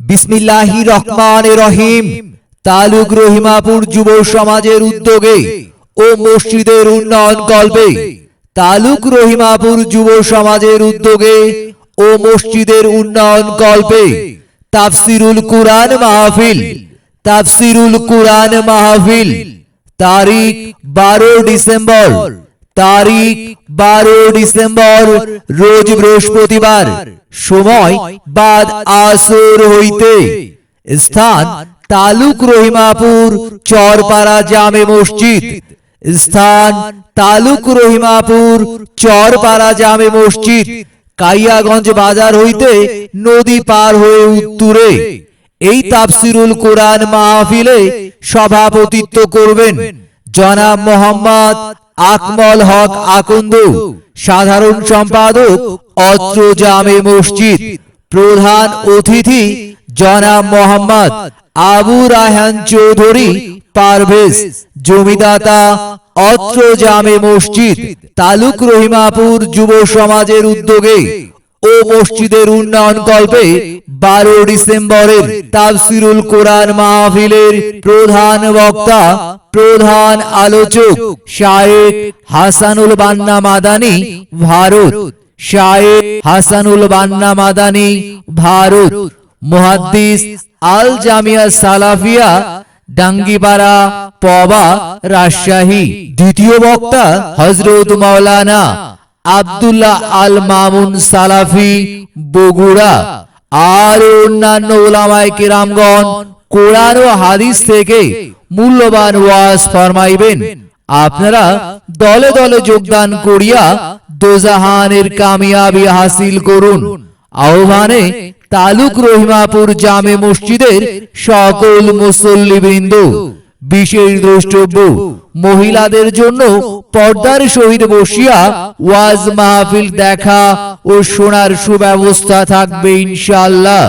বিসমিল্লাহি রহমান রহিম। তালুক রহিমাপুর যুব সমাজের উদ্যোগে ও মসজিদের উন্নয়ন কল্পে তালুক রহিমাপুর যুব সমাজের উদ্যোগে ও মসজিদের উন্নয়ন কল্পে তাফসিরুল কুরআন মাহফিল, তাফসিরুল কুরআন মাহফিল, তারিখ বারো ডিসেম্বর। তারিখ বারো ডিসেম্বর, রোজ বৃহস্পতিবার। সময় বাদ আসর হইতে। স্থান তালুক রহিমাপুর, চরপাড়া জামে মসজিদ। স্থান তালুক রহিমাপুর, চরপাড়া জামে মসজিদ। কাইয়াগঞ্জ বাজার হইতে নদী পার হয়ে উত্তরে। এই তাফসিরুল কোরআন মাহফিলে সভাপতিত্ব করবেন জনাব মোহাম্মদ আকমল হক আকন্দ, সাধারণ সম্পাদক অত্র জামে মসজিদ, প্রধান অতিথি জনাব মোহাম্মদ আবু রায়হান চৌধুরী পারভেজ, জমিদাতা অত্র জামে মসজিদ, তালুক রহিমাপুর যুব সমাজের উদ্যোগে ও মসজিদের উন্নয়ন কল্পে বারো ডিসেম্বরের তাফসিরুল কোরআন মাহফিলের প্রধান বক্তা প্রধান আলোচক শায়েক হাসানুল বান্না মাদানি ভারত। শায়েক হাসানুল বান্না মাদানি ভারত। মুহাদ্দিস আল জামিয়া সালাফিয়া ডাঙ্গিপাড়া পবা রাজশাহী। দ্বিতীয় বক্তা হজরত মাওলানা আব্দুল্লাহ আল মামুন সালাফি বগুড়া। আর অন্যান্য ওলামায় কেরামগণ কোরআন ও হাদিস থেকে মূল্যবান ওয়াজ ফরমাইবেন। আপনারা দলে দলে যোগদান করিয়া দোজাহানের কামিয়াবি হাসিল করুন। আহ্বানে তালুক রহিমাপুর জামে মসজিদের সকল মুসল্লিবৃন্দ, বিশেষ দ্রষ্টব্য, মহিলাদের জন্য পর্দার সহিত বসিয়া ওয়াজ মাহফিল দেখা ও শোনার সুব্যবস্থা থাকবে ইনশাআল্লাহ।